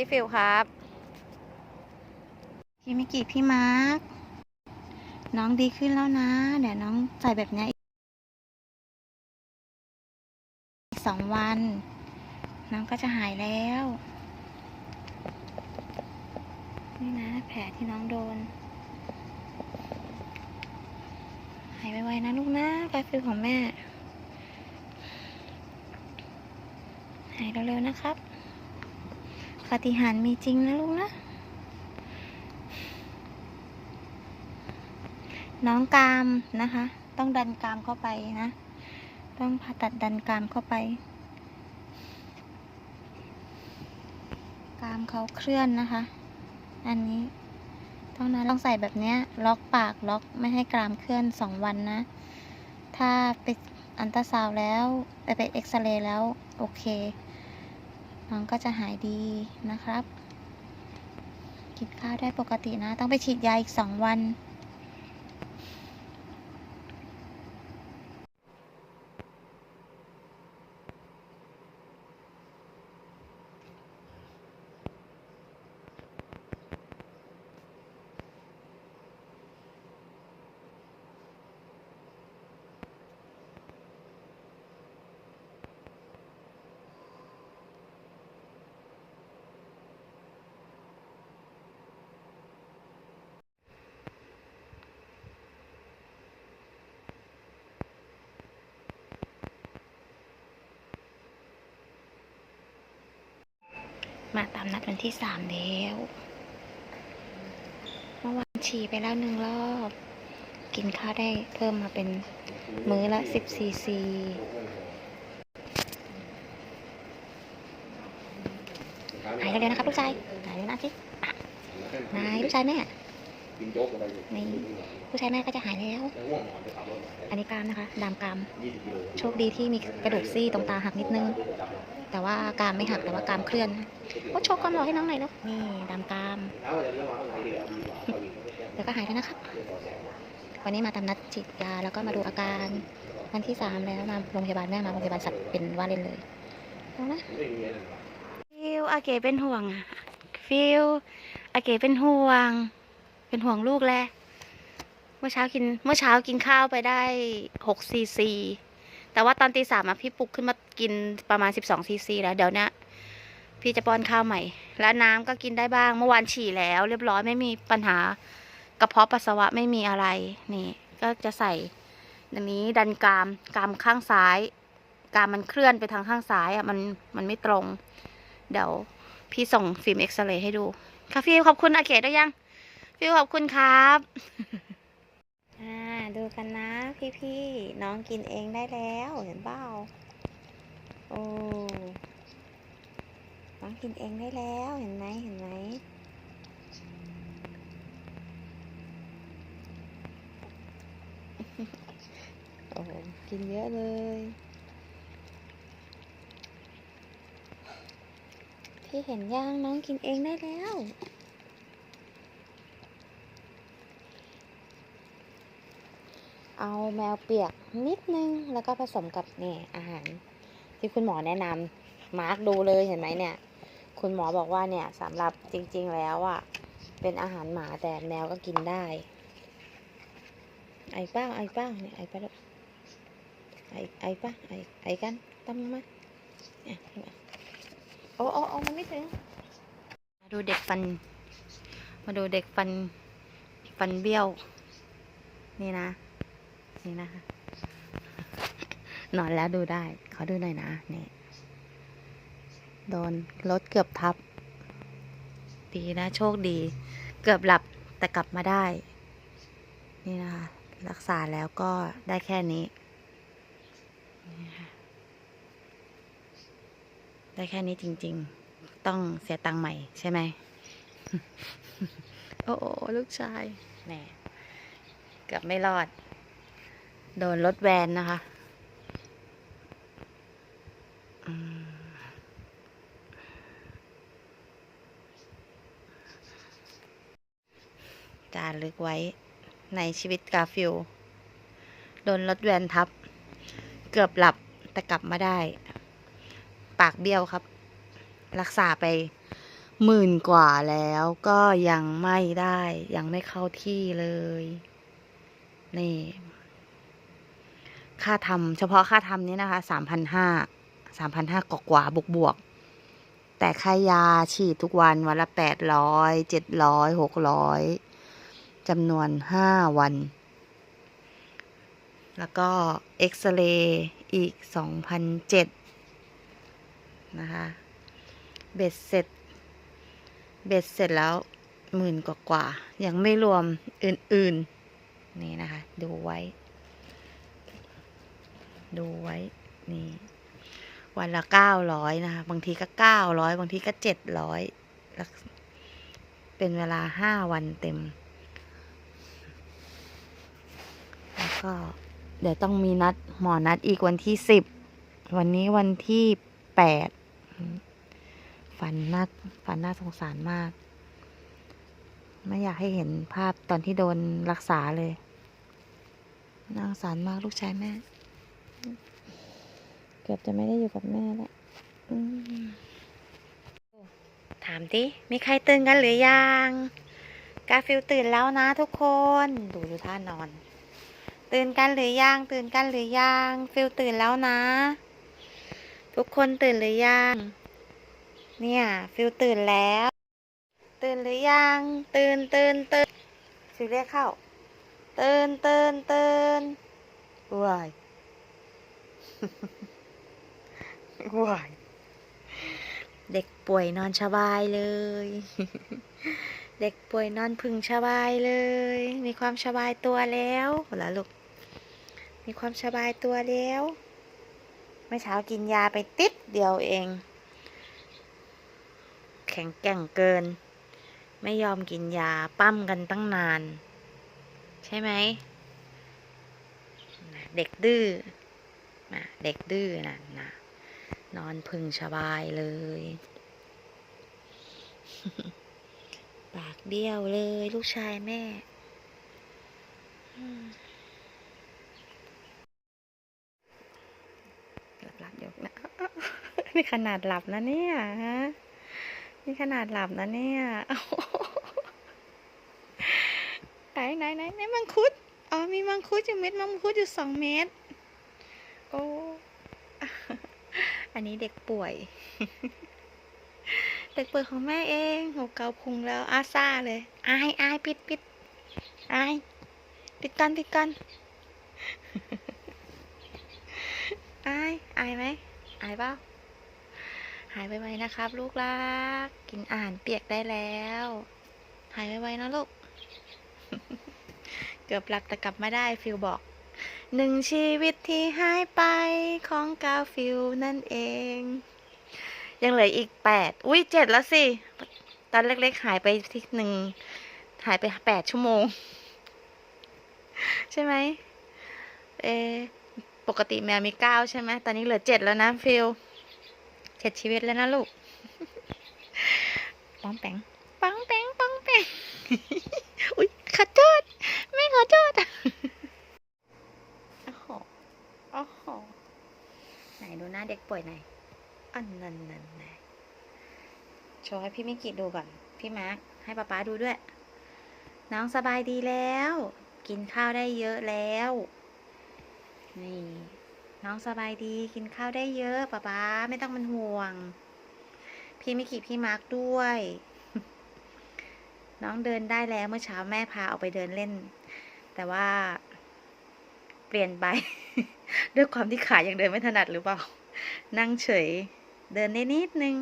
พี่ฟิวครับ พี่มิกิพี่มาร์ค น้องดีขึ้นแล้วนะ เดี๋ยวน้องใส่แบบนี้อีกสองวัน น้องก็จะหายแล้ว นี่นะ แผลที่น้องโดน หายไวๆนะลูกนะกาฟิลของแม่ หายเร็วๆนะครับ ปฏิหาร์มีจริงนะลูกนะ น้องกรามนะคะ ต้องดันกรามเข้าไปนะ ต้องผ่าตัดดันกรามเข้าไปกรามเขาเคลื่อนนะคะ อันนี้ต้องนะต้องใส่แบบเนี้ยล็อกปากล็อกไม่ให้กรามเคลื่อนสองวันนะ ถ้าไปอันตราซาวแล้ว ไปไปเอ็กซเรย์แล้ว โอเค น้องก็จะหายดีนะครับ กินข้าวได้ปกตินะ ต้องไปฉีดยาอีกสองวัน มาตามนัดวันที่สามแล้ว เมื่อวานฉี่ไปแล้วหนึ่งรอบ กินข้าวได้เพิ่มมาเป็นมื้อละสิบซีซีหายเร็วๆนะครับลูกชายหายเร็วนะที่หายลูกชายแม่ กินโจ๊กอะไรอยู่นี่ลูกชายแม่ก็จะหายแล้วแล้วง่วงนอนไปขับรถอันนี้กรามนะคะ ดามกรามยี่สิบกิโลโชคดีที่มีกระดูกซี่ตรงตาหักนิดนึง แต่ว่ากรามไม่หักแต่ว่ากรามเคลื่อนนะโอ้โชว์ความหล่อให้น้องหน่อยเนาะนี่ดามกรามแล้วจะเรื่องว่าอะไรดีกว่าดีกว่าเอาอีกเดี๋ยวก็หายแล้วนะครับ วันนี้มาตามนัดฉีดยาแล้วก็มาดูอาการวันที่สามแล้วมาโรงพยาบาลแม่มาโรงพยาบาลสัตว์เป็นว่าเล่นเลยเอานะไม่มีอะไรหรอกฟิลอาเกเป็นห่วงอะฟิลอาเกเป็นห่วง เป็นห่วงลูกแหละเมื่อเช้ากิน เมื่อเช้ากินข้าวไปได้หกซีซี แต่ว่าตอนตีสามอะพี่ปลุกขึ้นมากินประมาณสิบสองซีซีแล้ว เดี๋ยวนี้พี่จะป้อนข้าวใหม่ แล้วน้ำก็กินได้บ้าง เมื่อวานฉี่แล้ว เรียบร้อยไม่มีปัญหากระเพาะปัสสาวะไม่มีอะไร นี่ ก็จะใส่อันนี้ดันกรามกรามข้างซ้ายกรามมันเคลื่อนไปทางข้างซ้ายอะมันมันไม่ตรง เดี๋ยวพี่ส่งฟิล์มเอ็กซเรย์ให้ดูค่ะฟิลขอบคุณอาเกตได้ยัง ฟิลขอบคุณครับอ่าดูกันนะพี่ๆน้องกินเองได้แล้วเห็นเปล่าโอ้น้องกินเองได้แล้วเห็นไหมเห็นไหมโอ้โหกินเยอะเลยพี่เห็นย่างน้องกินเองได้แล้ว เอาแมวเปียกนิดนึง แล้วก็ผสมกับเนี่ยอาหาร ที่คุณหมอแนะนำมาร์กดูเลยเห็นไหมเนี่ย คุณหมอบอกว่าเนี่ยสำหรับจริง ๆ แล้วอะ่ะเป็นอาหารหมาแต่แมวก็กินได้ ไอ้ป้าไอ้ป้าเนี่ยไอ้ป้าไอ้ไอ้ป้าไอ้ไอ้กันตั้มมาเนี่ยโอ้โอ้โอ้มันไม่ถึงมาดูเด็กฟัน มาดูเด็กฟันฟันเบี้ยว นี่นะ นี่นะคะนอนแล้วดูได้ ขอดูหน่อยนะนี่โดนรถเกือบทับ ดีนะ โชคดี เกือบหลับแต่กลับมาได้ นี่นะคะ รักษาแล้วก็ได้แค่นี้ ได้แค่นี้จริง ๆ ต้องเสียตังค์ใหม่ใช่ไหม โอ้โอ้ลูกชายแหมเกือบไม่รอด โดนรถแวนนะคะจารึกไว้ในชีวิตกาฟิลโดนรถแวนทับ เกือบหลับแต่กลับมาได้ ปากเบี้ยวครับ รักษาไปหมื่นกว่าแล้วก็ยังไม่ได้ ยังไม่เข้าที่เลย นี่ ค่าทำเฉพาะค่าทำนี้นะคะสามพันห้าสามพันห้ากว่าบวกบวก แต่ค่ายาฉีดทุกวันวันละแปดร้อยเจ็ดร้อยหกร้อยจำนวนห้าวัน แล้วก็เอ็กซเรย์อีกสองพันเจ็ดนะคะ เบ็ดเสร็จ เบ็ดเสร็จแล้วหมื่นกว่ากว่า ยังไม่รวมอื่น ๆ นี่นะคะ ดูไว้ ดูไว้นี่ วันละเก้าร้อยนะคะ บางทีก็เก้าร้อยบางทีก็เจ็ดร้อยเป็นเวลาห้าวันเต็ม แล้วก็เดี๋ยวต้องมีนัดหมอนัดอีกวันที่สิบ วันนี้วันที่แปดฝันน่าฝันน่าสงสารมาก ไม่อยากให้เห็นภาพตอนที่โดนรักษาเลยน่าสงสารมากลูกชายแม่ กือบจะไม่ได้อยู่กับแม่แล้วถามดิมีใครตื่นกันหรือยัง กาฟิลตื่นแล้วนะทุกคน ดูดูท่านอน ตื่นกันหรือยัง ตื่นกันหรือยัง ฟิลตื่นแล้วนะ ทุกคนตื่นหรือยัง เนี่ย ฟิลตื่นแล้ว ตื่นหรือยัง ตื่นตื่นตื่นฟิลเรียกเข้า ตื่นตื่นตื่นว้าย ว้ายเด็กป่วยนอนสบายเลย เด็กป่วยนอนพึงสบายเลย มีความสบายตัวแล้วเหรอลูก มีความสบายตัวแล้ว เมื่อเช้ากินยาไปติดเดียวเอง แข็งแกร่งเกิน ไม่ยอมกินยาปั้มกันตั้งนาน ใช่ไหม เด็กดื้อเด็กดื้อนะนะ นอนพึงสบายเลย ปากเบี้ยวเลย ลูกชายแม่อืมเดี๋ยวหลับเดี๋ยวนะนี่ขนาดหลับนะเนี่ยฮะนี่ขนาดหลับนะเนี่ยไหนไหนไหนไหนมังคุด อ๋อมีมังคุดอยู่เม็ดมังคุดอยู่สองเม็ดโอ้ อันนี้เด็กป่วย เด็กป่วยของแม่เองหัวเกาพุงแล้วอาซาเลยอายอายปิดปิดอายปิดกันปิดกันอายอายไหมอายเปล่าหายไวนะครับ ลูกรักกินอาหารเปียกได้แล้ว หายไวนะลูก เกือบหลับแต่กลับมาได้ฟิลบอก หนึ่งชีวิตที่หายไปของกาฟิลนั่นเอง ยังเหลืออีกแปดอุ้ยเจ็ดแล้วสิ ตอนเล็กๆหายไปที่หนึ่งหายไปแปดชั่วโมง ใช่ไหมเอปกติแมวมีเก้าใช่ไหมตอนนี้เหลือเจ็ดแล้วนะฟิลเจ็ดชีวิตแล้วนะลูกป้องแปงป้องแปงป้องแปงอุ๊ยขอโทษไม่ขอโทษโอ้โหโอ้โหไห นดูหน้าเด็กป่วยหน่อยอันนั้นนั่นไหนโชว์ให้พี่มิกิดูก่อน พี่มาร์คให้ป๊าป๊าดูด้วย น้องสบายดีแล้ว กินข้าวได้เยอะแล้วนี่น้องสบายดีกินข้าวได้เยอะป๊าป๊าไม่ต้องเป็นห่วง พี่มิกิพี่มาร์กด้วย น้องเดินได้แล้วเมื่อเช้าแม่พาออกไปเดินเล่น แต่ว่า เปลี่ยนไป ด้วยความที่ขายังเดินไม่ถนัดหรือเปล่า นั่งเฉย เดินได้นิดนึง